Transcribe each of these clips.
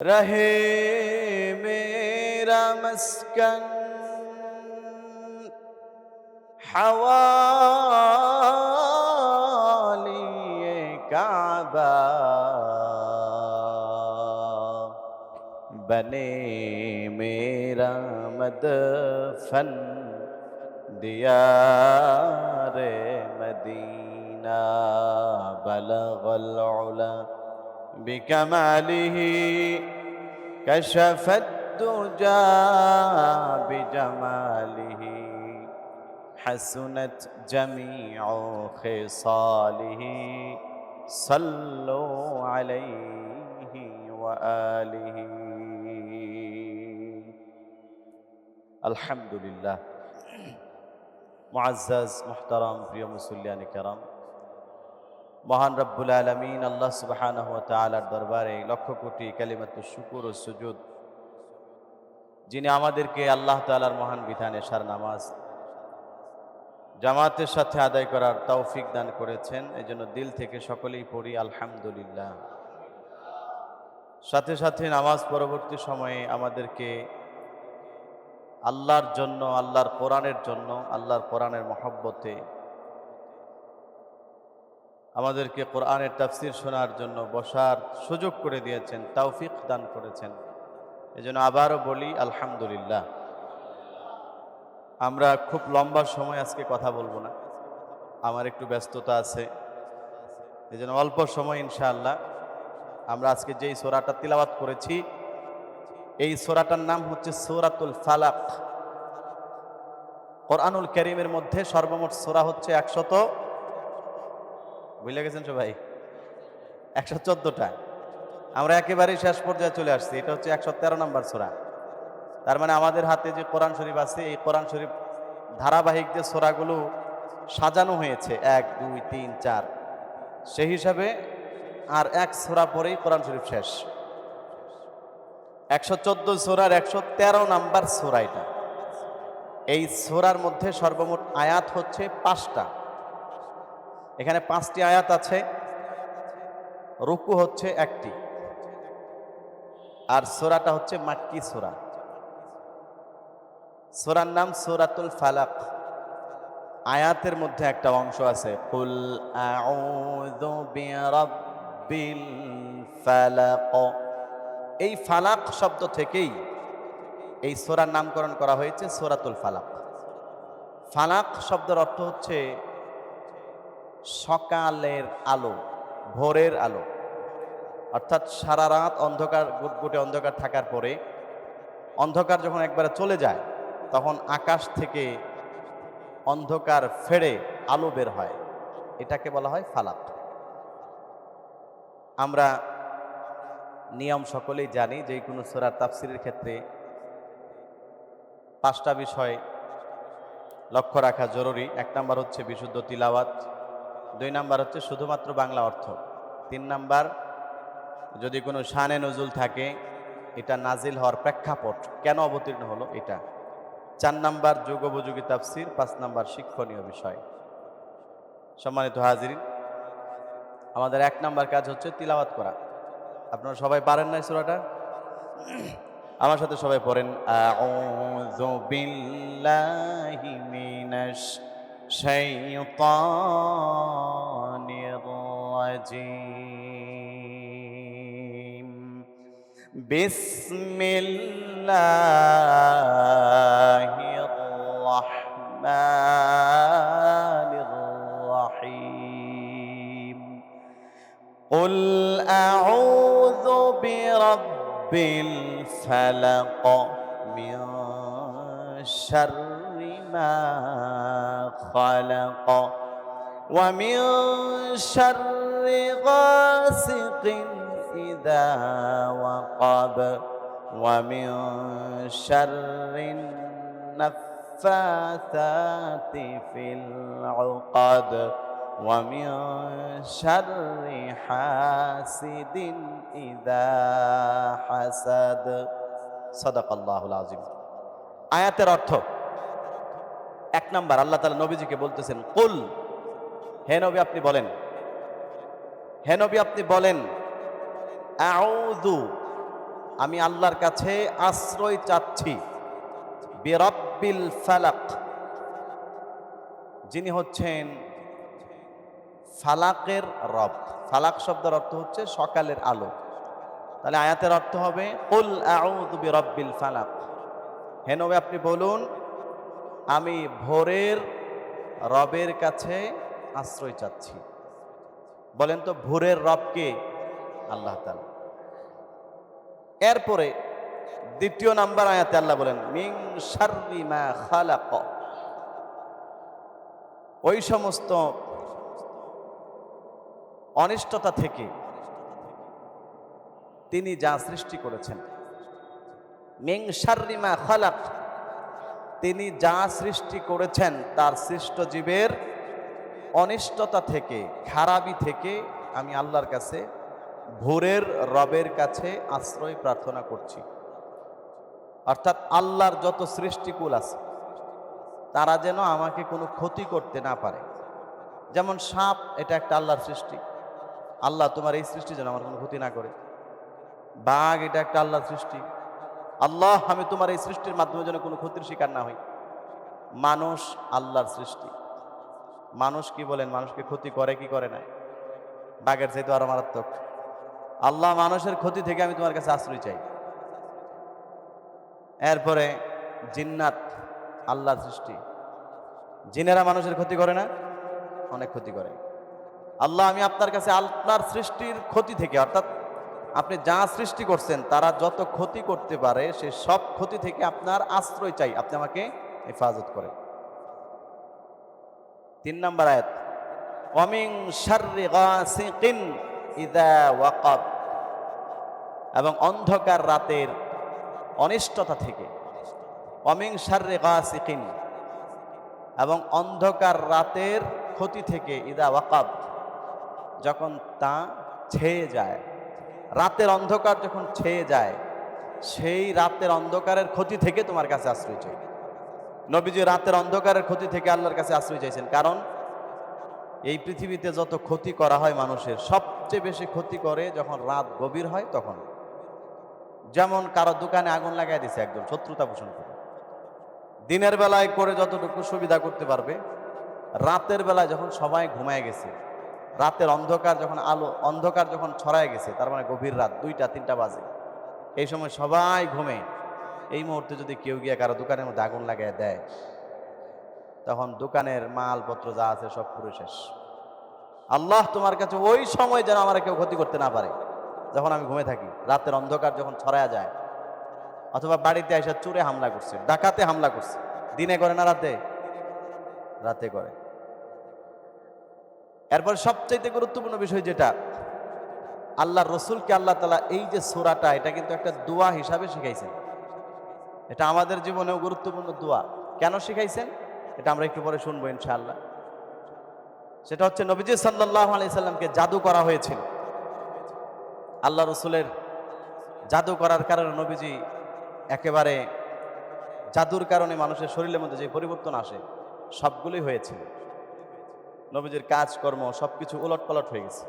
رہے میرا مسکن حوالی کعبہ بنے میرا مدفن دیار مدینہ بلغ العلا بكماله كشف الدجى بجماله حسنت جميع خصاله صلوا عليه وآله الحمد لله معزز محترم প্রিয় মুসল্লিয়ানি کرام মহান রব্বুল আলমিন আল্লাহ সুবাহানহ তালার দরবারে লক্ষ কোটি কালিমাত শুকুর ও সুজুদ। যিনি আমাদেরকে আল্লাহ তালার মহান বিধানে সার নামাজ, জামাতের সাথে আদায় করার তৌফিক দান করেছেন এই জন্য দিল থেকে সকলেই পড়ি আলহামদুলিল্লাহ। সাথে সাথে নামাজ পরবর্তী সময়ে আমাদেরকে আল্লাহর জন্য, আল্লাহর কোরআনের জন্য, আল্লাহর কোরআনের মহব্বতে আমাদেরকে কোরআনের তাফসির শোনার জন্য বসার সুযোগ করে দিয়েছেন, তৌফিক দান করেছেন। এজন্য আবারও বলি, আলহামদুলিল্লাহ। আমরা খুব লম্বা সময় আজকে কথা বলব না। আমার একটু ব্যস্ততা আছে। এই জন্য অল্প সময় ইনশাআল্লাহ। আমরা আজকে যেই সোরাটা তিলাবাত করেছি, এই সোরাটার নাম হচ্ছে সোরাতুল ফালাক। কোরআনুল করিমের মধ্যে সর্বমোট সোরা হচ্ছে একশত বুঝলে গেছেন সবাই? একশো চোদ্দটা। আমরা একেবারেই শেষ পর্যায়ে চলে আসছি। এটা হচ্ছে একশো তেরো নম্বর সোরা। তার মানে আমাদের হাতে যে কোরআন শরীফ আছে, এই কোরআন শরীফ ধারাবাহিক যে সোরাগুলো সাজানো হয়েছে, এক, দুই, তিন, চার, সেই হিসাবে আর এক সোরা পরেই কোরআন শরীফ শেষ। একশো চোদ্দ সোরার একশো তেরো নাম্বার সোরা এটা। এই সোরার মধ্যে সর্বমোট আয়াত হচ্ছে পাঁচটা। এখানে পাঁচটি আয়াত আছে। রুকু হচ্ছে একটি। আর সোরাটা হচ্ছে মাক্কি সোরা। সোরার নাম সোরাতুল ফালাক। আয়াতের মধ্যে একটা অংশ আছে ফালাক। এই ফালাক শব্দ থেকেই এই সোরার নামকরণ করা হয়েছে সোরাতুল ফালাক। ফালাক শব্দের অর্থ হচ্ছে সকালের আলো, ভোরের আলো। অর্থাৎ সারা রাত অন্ধকার, গুটগুটে অন্ধকার থাকার পরে অন্ধকার যখন একবারে চলে যায়, তখন আকাশ থেকে অন্ধকার ফেড়ে আলো বের হয়। এটাকে বলা হয় ফালাক। আমরা নিয়ম সকলেই জানি যে কোনো সোরার তাফসিরের ক্ষেত্রে পাঁচটা বিষয় লক্ষ্য রাখা জরুরি। এক নম্বর হচ্ছে বিশুদ্ধ তিলাওয়াত। দুই নাম্বার হচ্ছে শুধুমাত্র বাংলা অর্থ। তিন নাম্বার, যদি কোনো শানে নজুল থাকে, এটা নাজিল হওয়ার প্রেক্ষাপট কেন অবতীর্ণ হলো এটা? চার নাম্বার যুগোপযোগী তাফসির, পাঁচ নাম্বার, শিক্ষণীয় বিষয়। সম্মানিত হাজির আমাদের এক নাম্বার কাজ হচ্ছে তিলাওয়াত করা। আপনারা সবাই পারেন না সুরাটা? আমার সাথে সবাই পড়েন বিল্লাহি মিনাশ الشيطان الرجيم. بسم الله الرحمن الرحيم. قل أعوذ برب الفلق من شر ما خلق ومن شر غاسق إذا وقب ومن شر النفاثات في العقد ومن شر حاسد إذا حسد صدق الله العظيم আয়াতের অর্থ এক নাম্বার, আল্লাহ তালা নবীজিকে বলতেছেন, কুল। হে নবী, আপনি বলেন। হে নবী, আপনি বলেন আমি আল্লাহর কাছে আশ্রয় চাচ্ছি, বেরব্বিল ফালাক। যিনি হচ্ছেন ফালাকের রব। ফালাক শব্দের অর্থ হচ্ছে সকালের আলো। তাহলে আয়াতের অর্থ হবে, কুল আউযু বিরাব্বিল ফালাক। হে নবী, আপনি বলুন আমি ভোরের রবের কাছে আশ্রয় চাচ্ছি। বলেন তো, ভোরের রবকে আল্লাহ তাআলা। এরপরে দ্বিতীয় নাম্বার আয়াতে আল্লাহ বলেন মিং ওই সমস্ত অনিষ্টতা থেকে তিনি যা সৃষ্টি করেছেন। মিং শাররি খালাক। তিনি যা সৃষ্টি করেছেন তার সৃষ্ট জীবের অনিষ্টতা থেকে, খারাপি থেকে আমি আল্লাহর কাছে, ভোরের রবের কাছে আশ্রয় প্রার্থনা করছি। অর্থাৎ আল্লাহর যত সৃষ্টিকুল আছে, তারা যেন আমাকে কোনো ক্ষতি করতে না পারে। যেমন সাপ, এটা একটা আল্লাহর সৃষ্টি। আল্লাহ তোমার এই সৃষ্টি যেন আমার কোনো ক্ষতি না করে। বাঘ, এটা একটা আল্লাহর সৃষ্টি। আল্লাহ, আমি তোমার এই সৃষ্টির মাধ্যমে যেন কোনো ক্ষতির শিকার না হই। মানুষ আল্লাহর সৃষ্টি। মানুষ কি বলেন? মানুষকে ক্ষতি করে কি করে না? বাঘের চাইতে আরও মারাত্মক। আল্লাহ মানুষের ক্ষতি থেকে আমি তোমার কাছে আশ্রয় চাই। এরপরে জিন্নাত, আল্লাহর সৃষ্টি। জিনেরা মানুষের ক্ষতি করে না? অনেক ক্ষতি করে। আল্লাহ, আমি আপনার কাছে আপনার সৃষ্টির ক্ষতি থেকে, অর্থাৎ আপনি যা সৃষ্টি করছেন, তারা যত ক্ষতি করতে পারে, সে সব ক্ষতি থেকে আপনার আশ্রয় চাই। আপনি আমাকে হেফাজত করেন। তিন নম্বর আয়াত। অমিং ওয়াকাব। এবং অন্ধকার রাতের অনিষ্টতা থেকে। অমিং শাররে গাসিকিন। এবং অন্ধকার রাতের ক্ষতি থেকে ইদা ওয়াকাব। যখন তা ছেয়ে যায় রাতের অন্ধকার যখন ছেয়ে যায়, সেই রাতের অন্ধকারের ক্ষতি থেকে তোমার কাছে আশ্রয় চাই। নবীজি রাতের অন্ধকারের ক্ষতি থেকে আল্লাহর কাছে আশ্রয় চাইছেন। কারণ এই পৃথিবীতে যত ক্ষতি করা হয় মানুষের, সবচেয়ে বেশি ক্ষতি করে যখন রাত গভীর হয় তখন। যেমন কারও দোকানে আগুন লাগাই দিছে একদম, শত্রুতা পোষণ করে। দিনের বেলায় করে যতটুকু সুবিধা করতে পারবে, রাতের বেলায় যখন সবাই ঘুমায় গেছে রাতের অন্ধকার যখন আলো, অন্ধকার যখন ছড়ায় গেছে, তার মানে গভীর রাত, দুইটা, তিনটা বাজে। এই সময় সবাই ঘুমে। এই মুহূর্তে যদি কেউ গিয়ে কারও দোকানের মধ্যে আগুন লাগিয়ে দেয়, তখন দোকানের মালপত্র যা আছে সব পুরো শেষ। আল্লাহ তোমার কাছে ওই সময় যেন আমার কেউ ক্ষতি করতে না পারে। যখন আমি ঘুমে থাকি, রাতের অন্ধকার যখন ছড়ায় যায়, অথবা বাড়িতে এসে চুরে হামলা করছে, ডাকাতে হামলা করছে, দিনে করে না রাতে? রাতে করে। এরপর সবচাইতে গুরুত্বপূর্ণ বিষয় যেটা, আল্লাহ রসুলকে আল্লাহ তালা এই যে সোরাটা, এটা কিন্তু একটা দোয়া হিসাবে শিখাইছেন। এটা আমাদের জীবনেও গুরুত্বপূর্ণ দোয়া। কেন শিখাইছেন? এটা আমরা একটু পরে শুনব ইনশাআল্লাহ। সেটা হচ্ছে নবীজি সাল্লাহ আলি সাল্লামকে জাদু করা হয়েছিল। আল্লাহ রসুলের জাদু করার কারণে নবীজি একেবারে জাদুর কারণে মানুষের শরীরের মধ্যে যে পরিবর্তন আসে, সবগুলোই হয়েছিল। নবীজির কাজকর্ম সব কিছু উলট পালট হয়ে গেছে।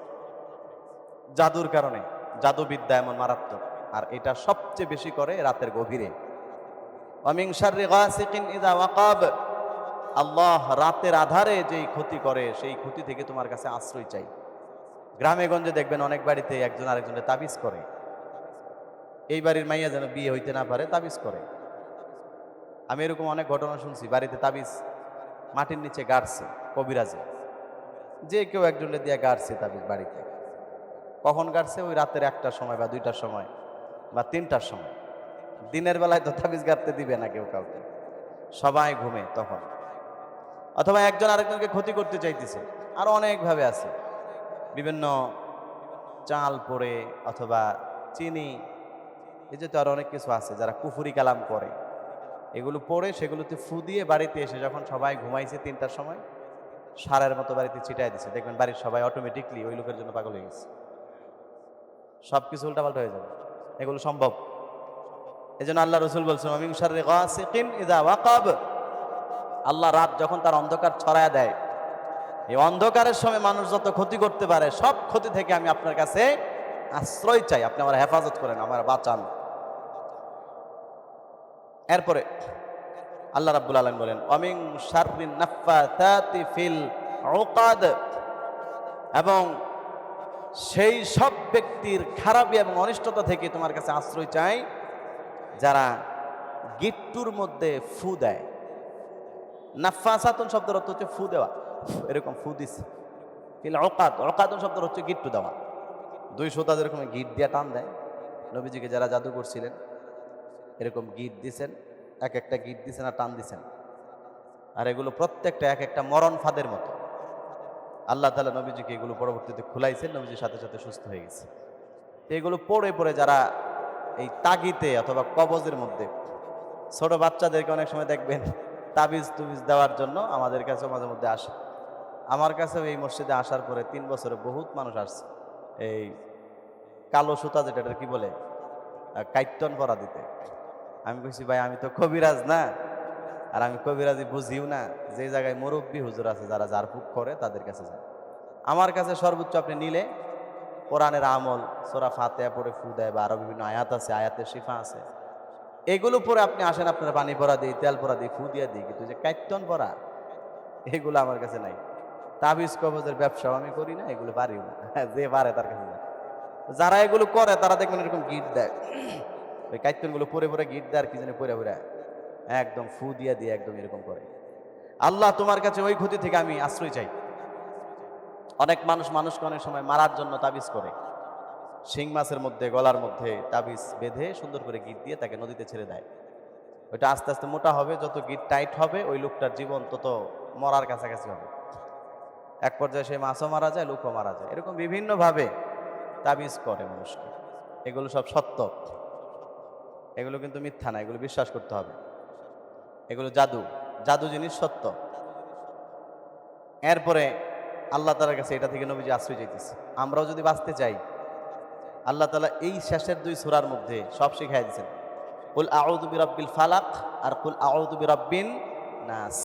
জাদুর কারণে, জাদুবিদ্যা এমন মারাত্মক, আর এটা সবচেয়ে বেশি করে রাতের গভীরে। আল্লাহ রাতের আধারে যেই ক্ষতি করে, সেই ক্ষতি থেকে তোমার কাছে আশ্রয় চাই। গ্রামে গঞ্জে দেখবেন অনেক বাড়িতে একজন আরেকজনের তাবিজ করে। এই বাড়ির মাইয়া যেন বিয়ে হইতে না পারে, তাবিজ করে। আমি এরকম অনেক ঘটনা শুনছি, বাড়িতে তাবিজ মাটির নিচে গাড়ছে কবিরাজে যে কেউ একজনের দিয়ে গাড়ছে তাবিজ বাড়িতে। কখন গাড়ছে? ওই রাতের একটার সময় বা দুইটার সময় বা তিনটার সময়। দিনের বেলায় তো তাবিজ গাড়তে দিবে না কেউ কাউকে। সবাই ঘুমে তখন। অথবা একজন আরেকজনকে ক্ষতি করতে চাইতেছে। আরও অনেকভাবে আছে। বিভিন্ন চাল পরে অথবা চিনি এই যে তো আরও অনেক কিছু আছে, যারা কুফুরি কালাম করে। এগুলো পড়ে সেগুলোতে ফু দিয়ে বাড়িতে এসে যখন সবাই ঘুমাইছে তিনটার সময় সারের মতো বাড়িতে ছিটাই দিচ্ছে দেখবেন বাড়ির সবাই অটোমেটিকলি ওই লোকের জন্য পাগল হয়ে গেছে। সব কিছু উল্টাপাল্টা হয়ে যাবে। এগুলো সম্ভব। এই জন্য আল্লাহ রসুল বলছেন আল্লাহ রাত যখন তার অন্ধকার ছড়ায় দেয়, এই অন্ধকারের সময় মানুষ যত ক্ষতি করতে পারে, সব ক্ষতি থেকে আমি আপনার কাছে আশ্রয় চাই। আপনি আমার হেফাজত করেন, আমার বাঁচান। এরপরে আল্লাহ রাব্বুল আলম বলেন, অমিং ফিল উকাদ এবং সেই সব ব্যক্তির খারাপি এবং অনিষ্টতা থেকে তোমার কাছে আশ্রয় চাই, যারা গিট্টুর মধ্যে ফু দেয়। নাফাসাতুন শব্দের অর্থ হচ্ছে ফু দেওয়া। এরকম ফু দিছে। ফিল অকাত অকাতুন শব্দের হচ্ছে গিট্টু দেওয়া। দুই শ্রোতা যেরকম গিট দিয়ে টান দেয়, নবীজিকে যারা জাদু করছিলেন, এরকম গিট দিছেন। এক একটা গিট দিছেন আর টান দিছেন। আর এগুলো প্রত্যেকটা এক একটা মরণ ফাঁদের মতো। আল্লাহ তালা নবীজিকে এগুলো পরবর্তীতে খুলাইছেন নবীজির সাথে সাথে সুস্থ হয়ে গেছে। এগুলো পড়ে পড়ে যারা এই তাগিতে অথবা কবজের মধ্যে, ছোট বাচ্চাদেরকে অনেক সময় দেখবেন তাবিজ তুবিজ দেওয়ার জন্য আমাদের কাছে মাঝে মধ্যে আসে। আমার কাছেও এই মসজিদে আসার পরে তিন বছরে বহুত মানুষ আসছে। এই কালো সুতা যেটা কি বলে কাইটন পরা দিতে। আমি কইছি, ভাই, আমি তো কবিরাজ না। আর আমি কবিরাজি বুঝিও না। যে জায়গায় মুরব্বী হুজুর আছে, যারা জারফুক করে, তাদের কাছে যায় আমার কাছে সর্বোচ্চ আপনি নিলে কোরআনের আমল, সোরা ফাতে পরে ফু দেয় বা আরও বিভিন্ন আয়াত আছে, আয়াতের শিফা আছে। এগুলো পরে আপনি আসেন, আপনার পানি পরা দিই, তেল পরা দিই, ফু দিয়ে দিই, কিন্তু যে কাইতন পরা এগুলো আমার কাছে নাই। তাবিজ কবজের ব্যবসাও আমি করি না, এগুলো পারিও না। যে পারে তার কাছে যারা এগুলো করে, তারা দেখবেন এরকম গিট দেয়। ওই কাইটনগুলো পরে পরে গিট দেয় আর কি জানি পরে পরে একদম ফু দিয়ে দিয়ে একদম এরকম করে। আল্লাহ তোমার কাছে ওই ক্ষতি থেকে আমি আশ্রয় চাই। অনেক মানুষ মানুষকে অনেক সময় মারার জন্য তাবিজ করে। শিং মাছের মধ্যে, গলার মধ্যে তাবিজ বেঁধে সুন্দর করে গিট দিয়ে তাকে নদীতে ছেড়ে দেয়। ওইটা আস্তে আস্তে মোটা হবে, যত গিট টাইট হবে, ওই লোকটার জীবন তত মরার কাছাকাছি হবে। এক পর্যায়ে সে মাছও মারা যায়, লোকও মারা যায়। এরকম বিভিন্নভাবে তাবিজ করে মানুষকে। এগুলো সব সত্য। এগুলো কিন্তু মিথ্যা না, এগুলো বিশ্বাস করতে হবে। এগুলো জাদু জাদু জিনিস সত্য। এরপরে আল্লাহ তালার কাছে এটা থেকে নবীজি আশ্রয় চাইতেছে। আমরাও যদি বাঁচতে চাই, আল্লাহ তালা এই শেষের দুই সুরার মধ্যে সব শিখাই দিয়েছেন। কুল আউদুবি রব্বিল ফালাক আর কুল আউদুবি রব্বিন নাস।